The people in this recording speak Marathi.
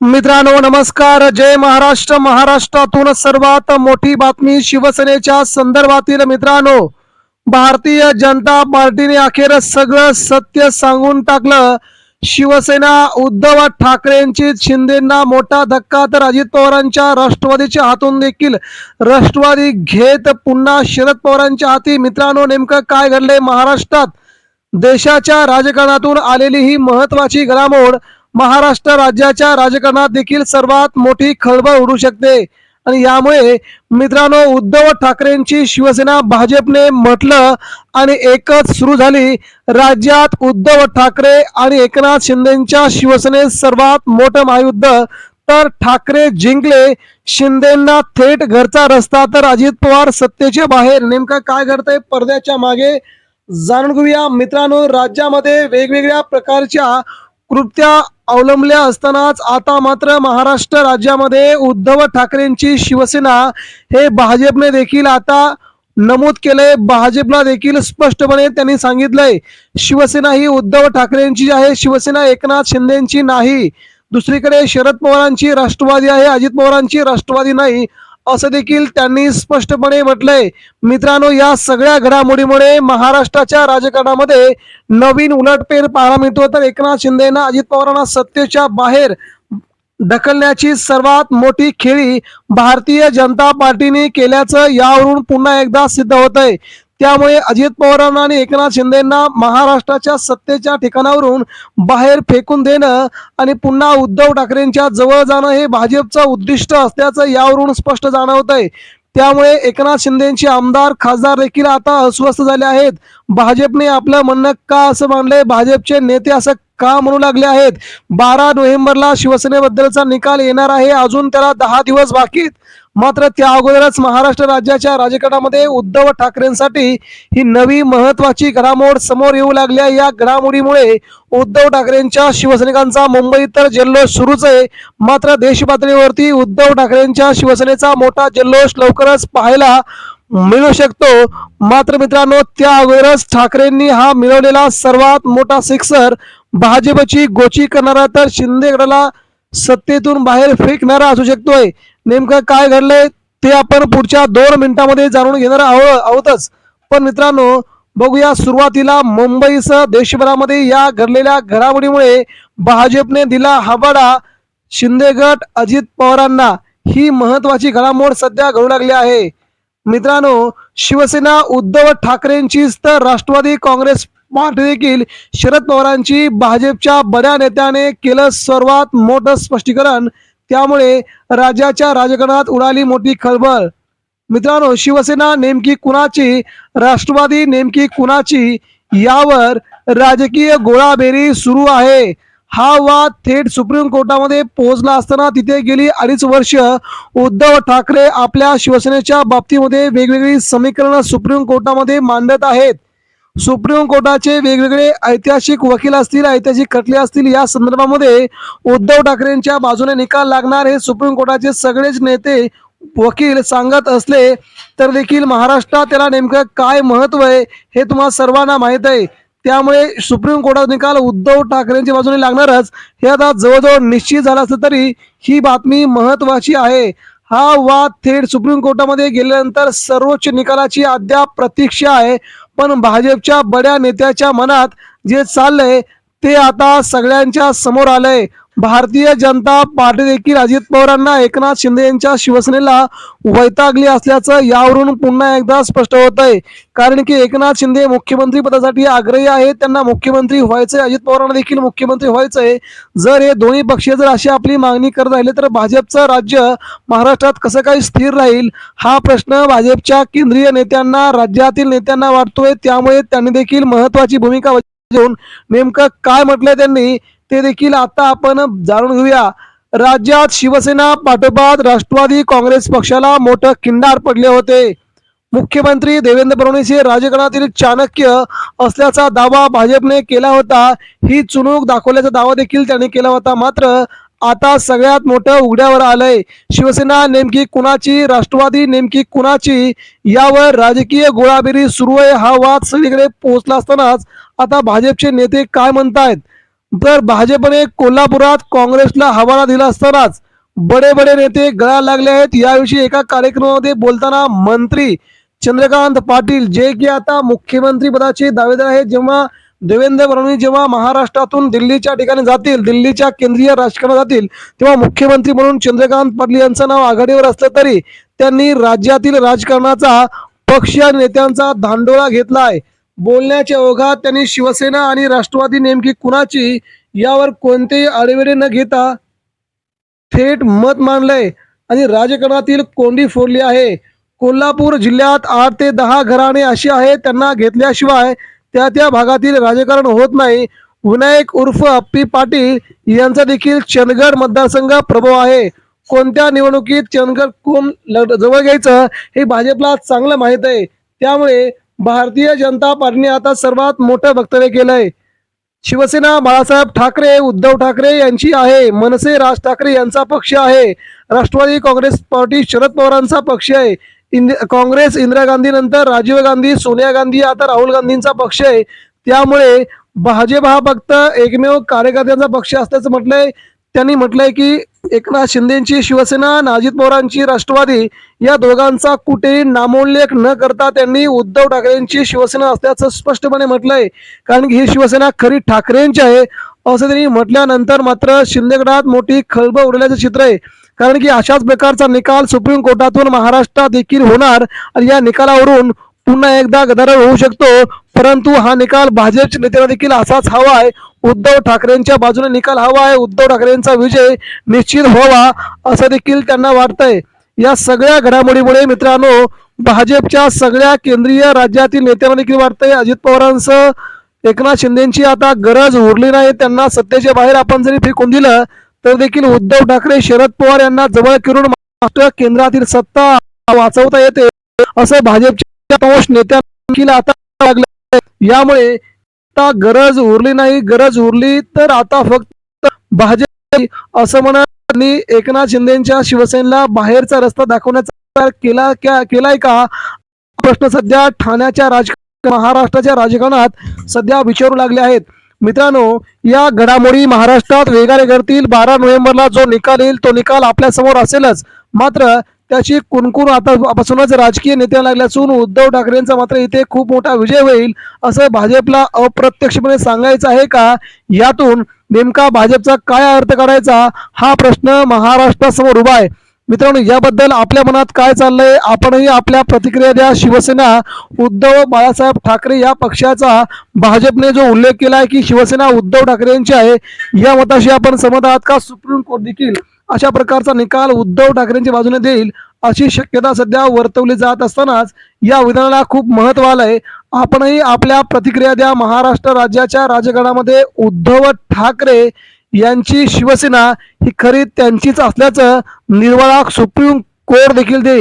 मित्रांनो नमस्कार. जय महाराष्ट्र. महाराष्ट्रातून सर्वात मोठी बातमी शिवसेनेच्या संदर्भातील मित्रांनो भारतीय जनता पार्टीने अखेर सगळं सत्य सांगून टाकलं. शिवसेना उद्धव ठाकरेंची शिंदेना मोठा धक्का तर अजित पवारांच्या राष्ट्रवादीच्या हातून देखील. राष्ट्रवादी घेत पुन्हा शरद पवारांच्या हाती. मित्रांनो नेमकं काय घडलंय महाराष्ट्रात? देशाच्या राजकारणातून आलेली ही महत्वाची घडामोड महाराष्ट्र राज्याच्या राजकारणात देखील सर्वात मोठी खळबळ उडू शकते. आणि यामुळे मित्रांनो उद्धव ठाकरेंची शिवसेना भाजपने म्हटलं आणि एकच सुरू झाली. राज्यात उद्धव ठाकरे आणि एकनाथ शिंदेच्या शिवसेनेत सर्वात मोठं महायुद्ध. तर ठाकरे जिंकले. शिंदेना थेट घरचा रस्ता. तर अजित पवार सत्तेच्या बाहेर. नेमकं काय घडतंय पडद्याच्या मागे जाणून घेऊया. मित्रांनो राज्यामध्ये वेगवेगळ्या प्रकारच्या कृत्या अवलंबल्या असतानाच आता मात्र महाराष्ट्र राज्यामध्ये उद्धव ठाकरेंची शिवसेना हे भाजपने देखील आता नमूद केलंय. भाजपला देखील स्पष्टपणे त्यांनी सांगितलंय शिवसेना ही उद्धव ठाकरेंची आहे. शिवसेना एकनाथ शिंदेची नाही. दुसरीकडे शरद पवारांची राष्ट्रवादी आहे. अजित पवारांची राष्ट्रवादी नाही. असं देखील त्यांनी स्पष्टपणे म्हटलंय. मित्रांनो या सगळ्या घडामोडीमुळे महाराष्ट्राच्या राजकारणामध्ये नवीन उलटपेर पाहायला मिळतो तर एकनाथ शिंदेना अजित पवारांना सत्तेच्या बाहेर ढकलण्याची सर्वात मोठी खेळी भारतीय जनता पार्टीने केल्याचं यावरून पुन्हा एकदा सिद्ध होत आहे त्यामुळे अजित पवारांना आणि एकनाथ शिंदेना महाराष्ट्राच्या सत्तेच्या ठिकाणावरून बाहेर फेकून देणं आणि पुन्हा उद्धव ठाकरेंच्या जवळ जाणं हे भाजपचं उद्दिष्ट असल्याचं यावरून स्पष्ट जाणवत आहे त्यामुळे एकनाथ शिंदेचे आमदार खासदार देखील आता अस्वस्थ झाले आहेत. भाजपने आपलं म्हणणं का असं मानलंय भाजपचे नेते असं का म्हणू लागले आहेत? बारा नोव्हेंबरला शिवसेनेबद्दलचा निकाल येणार आहे. अजून त्याला दहा दिवस बाकी आहेत. मात्र त्या अगोदरच महाराष्ट्र राज्याच्या राजकारणामध्ये उद्धव ठाकरेंसाठी ही नवी महत्वाची घडामोड समोर येऊ लागल्या. या घडामोडीमुळे उद्धव ठाकरेंच्या शिवसैनिकांचा मुंबईत तर जल्लोष सुरूच आहे. मात्र देश पातळीवरती उद्धव ठाकरेंच्या शिवसेनेचा मोठा जल्लोष लवकरच पाहायला मिळू शकतो. मात्र मित्रांनो त्या अगोदरच ठाकरेंनी हा मिळवलेला सर्वात मोठा सिक्सर भाजपची गोची करणारा तर शिंदे गटाला सत्तेतून बाहेर फेकणारा असू शकतोय. नेमकं काय घडलंय ते आपण पुढच्या दोन मिनिटांमध्ये जाणून घेणार आहोत आहोतच. पण मित्रांनो बघूया सुरुवातीला मुंबईसह देशभरामध्ये या घडलेल्या घडामोडीमुळे भाजपने दिला हवाडा शिंदे गट अजित पवारांना. ही महत्वाची घडामोड सध्या घडू लागली आहे. मित्रांनो शिवसेना उद्धव ठाकरेंचीच तर राष्ट्रवादी काँग्रेस पार्टी देखील शरद पवारांची भाजपच्या बऱ्या नेत्याने केलं सर्वात मोठं स्पष्टीकरण. त्यामुळे राज्याच्या राजकारणात उडाली मोठी खळबळ. मित्रांनो शिवसेना नेमकी कुणाची राष्ट्रवादी नेमकी कुणाची यावर राजकीय गोळाबेरी सुरू आहे. हा वाद थेट सुप्रीम कोर्टामध्ये पोहोचला असताना तिथे गेली अडीच वर्ष उद्धव ठाकरे आपल्या शिवसेनेच्या बाबतीमध्ये वेगवेगळी समीकरणं सुप्रीम कोर्टामध्ये मांडत आहेत. सुप्रीम कोर्टाचे वेगवेगळे ऐतिहासिक वकील असतील ऐतिहासिक खटले असतील या संदर्भामध्ये उद्धव ठाकरेंच्या बाजूने निकाल लागणार हे सुप्रीम कोर्टाचे सगळेच नेते वकील सांगत असले तर देखील महाराष्ट्रात त्याला नेमकं काय महत्त्व आहे हे तुम्हाला सर्वांना माहीत आहे. त्यामुळे सुप्रीम कोर्टात निकाल उद्धव ठाकरेंच्या बाजूने लागणारच. हे आता जवळजवळ निश्चित झालं असलं तरी ही बातमी महत्वाची आहे. हा वाद थेट सुप्रीम कोर्टामध्ये गेल्यानंतर सर्वोच्च निकालाची अद्याप प्रतीक्षा आहे. पण भाजपच्या बड्या नेत्याच्या मनात जे चाललंय ते आता सगळ्यांच्या समोर आलंय. भारतीय जनता पार्टी देखील अजित पवारांना एकनाथ शिंदे यांच्या शिवसेनेला वैतागली असल्याचं यावरून पुन्हा एकदा स्पष्ट होत आहे. कारण की एकनाथ शिंदे मुख्यमंत्री पदासाठी आग्रही आहेत. त्यांना मुख्यमंत्री व्हायचंय. अजित पवारांना देखील मुख्यमंत्री व्हायचंय. जर हे दोन्ही पक्ष जर अशी आपली मागणी करत राहिले तर भाजपचं राज्य महाराष्ट्रात कसं काही स्थिर राहील? हा प्रश्न भाजपच्या केंद्रीय नेत्यांना राज्यातील नेत्यांना वाटतोय. त्यामुळे त्यांनी देखील महत्वाची भूमिका घेऊन नेमकं काय म्हटलंय त्यांनी? ते देखील आता आपण जाणून घेऊया. राज्यात शिवसेना पाठोपाठ राष्ट्रवादी काँग्रेस पक्षाला मोठं खिंडार पडले होते. मुख्यमंत्री देवेंद्र फडणवीस हे राजकारणातील चाणक्य असल्याचा दावा भाजपने केला होता. ही चुणूक दाखवल्याचा दावा देखील त्यांनी केला होता. मात्र आता सगळ्यात मोठं उघड्यावर आलंय. शिवसेना नेमकी कुणाची राष्ट्रवादी नेमकी कुणाची यावर राजकीय गोळाबेरी सुरू आहे. हा वाद सगळीकडे पोहोचला असतानाच आता भाजपचे नेते काय म्हणतायत? तर भाजपने कोल्हापुरात काँग्रेसला हवाला दिला असतानाच बडे बडे नेते गळा लागले आहेत. याविषयी एका कार्यक्रमामध्ये बोलताना मंत्री चंद्रकांत पाटील जे की आता मुख्यमंत्री पदाचे दावेदार आहेत जेव्हा देवेंद्र फडणवीस जेव्हा महाराष्ट्रातून दिल्लीच्या ठिकाणी जातील दिल्लीच्या केंद्रीय राजकारणात जातील तेव्हा मुख्यमंत्री म्हणून चंद्रकांत पाटील यांचं नाव आघाडीवर असलं तरी त्यांनी राज्यातील राजकारणाचा पक्ष नेत्यांचा धांडोळा घेतला आहे बोलण्याच्या ओघात त्यांनी शिवसेना आणि राष्ट्रवादी नेमकी कुणाची यावर कोणतेही आडेवेडे न घेता थेट मत मांडलंय. आणि राजकारणातील कोंडी फोडली आहे. कोल्हापूर जिल्ह्यात आठ ते दहा घराणे अशी आहेत. त्यांना घेतल्याशिवाय त्या त्या भागातील राजकारण होत नाही. विनायक उर्फ अप्पी पाटील यांचा देखील चंदगड मतदारसंघ प्रभाव आहे. कोणत्या निवडणुकीत चंदगड कोण जवळ घ्यायचं हे भाजपला चांगलं माहीत आहे. त्यामुळे भारतीय जनता पार्टीने आता सर्वात मोठं वक्तव्य केलंय. शिवसेना बाळासाहेब ठाकरे उद्धव ठाकरे यांची आहे. मनसे राज ठाकरे यांचा पक्ष आहे. राष्ट्रवादी काँग्रेस पार्टी शरद पवारांचा पक्ष आहे. इंद काँग्रेस इंदिरा गांधी नंतर राजीव गांधी सोनिया गांधी आता राहुल गांधींचा पक्ष आहे. त्यामुळे भाजप हा फक्त एकमेव कार्यकर्त्यांचा पक्ष असल्याचं म्हटलंय. त्यांनी म्हटलंय की एकनाथ शिंदेची शिवसेना आणि अजित पवारांची राष्ट्रवादी या दोघांचा कुठेही नामोल्लेख न करता त्यांनी उद्धव ठाकरेंची शिवसेना असल्याचं स्पष्टपणे म्हटलंय. कारण की ही शिवसेना खरी ठाकरेंची आहे असं त्यांनी म्हटल्यानंतर मात्र शिंदेगडात मोठी खळबळ उडल्याचं चित्र आहे. कारण की अशाच प्रकारचा निकाल सुप्रीम कोर्टातून महाराष्ट्रात देखील होणार आणि या निकालावरून पुन्हा एकदा गदारोळ होऊ शकतो. परंतु हा निकाल भाजपच्या नेत्यांना देखील असाच हवा आहे उद्धव ठाकरेंच्या बाजूने निकाल हवा आहे. उद्धव ठाकरेंचा विजय निश्चित व्हावा असं देखील त्यांना वाटतंय. या सगळ्या घडामोडीमुळे मित्रांनो भाजपच्या सगळ्या केंद्रीय राज्यातील नेत्यांना देखील वाटतंय अजित पवारांचं एकनाथ शिंदेची आता गरज उरली नाही. त्यांना सत्तेच्या बाहेर आपण जरी फेकून दिलं तर देखील उद्धव ठाकरे शरद पवार यांना जवळ करून महाराष्ट्र केंद्रातील सत्ता वाचवता येते असं भाजपच्या नेत्या देखील आता लागलं यामुळे आता गरज उरली नाही गरज उरली तर आता फक्त भाजप असं म्हणत एकनाथ शिंदेच्या शिवसेनेला बाहेरचा रस्ता दाखवण्याचा केला क्या- केलाय का? हा प्रश्न सध्या ठाण्याच्या राज महाराष्ट्राच्या राजकारणात सध्या विचारू लागले आहेत. मित्रांनो या घडामोडी महाराष्ट्रात वेगाने घडतील. बारा नोव्हेंबरला जो निकाल येईल तो निकाल आपल्यासमोर असेलच. मात्र त्याची कुणकुण आतापासूनच राजकीय नेत्या लागल्या असून उद्धव ठाकरेंचा मात्र इथे खूप मोठा विजय होईल असं भाजपला अप्रत्यक्षपणे सांगायचं आहे का? यातून नेमका भाजपचा काय अर्थ काढायचा? हा प्रश्न महाराष्ट्रासमोर उभा आहे. मित्रांनो याबद्दल आपल्या मनात काय चाललंय? आपणही आपल्या प्रतिक्रिया द्या. शिवसेना उद्धव बाळासाहेब ठाकरे या पक्षाचा भाजपने जो उल्लेख केला आहे की शिवसेना उद्धव ठाकरे यांची आहे या मताशी आपण सहमत आहात का? सुप्रीम कोर्ट देखील अशा प्रकारचा निकाल उद्धव ठाकरेंच्या बाजूने देईल अशी शक्यता सध्या वर्तवली जात असतानाच या विधानाला खूप महत्त्व आलंय. आपणही आपल्या प्रतिक्रिया द्या. महाराष्ट्र राज्याच्या राजकारणामध्ये उद्धव ठाकरे यांची शिवसेना ही खरी त्यांचीच असल्याचं निर्वाळा सुप्रीम कोर्ट देखील देईल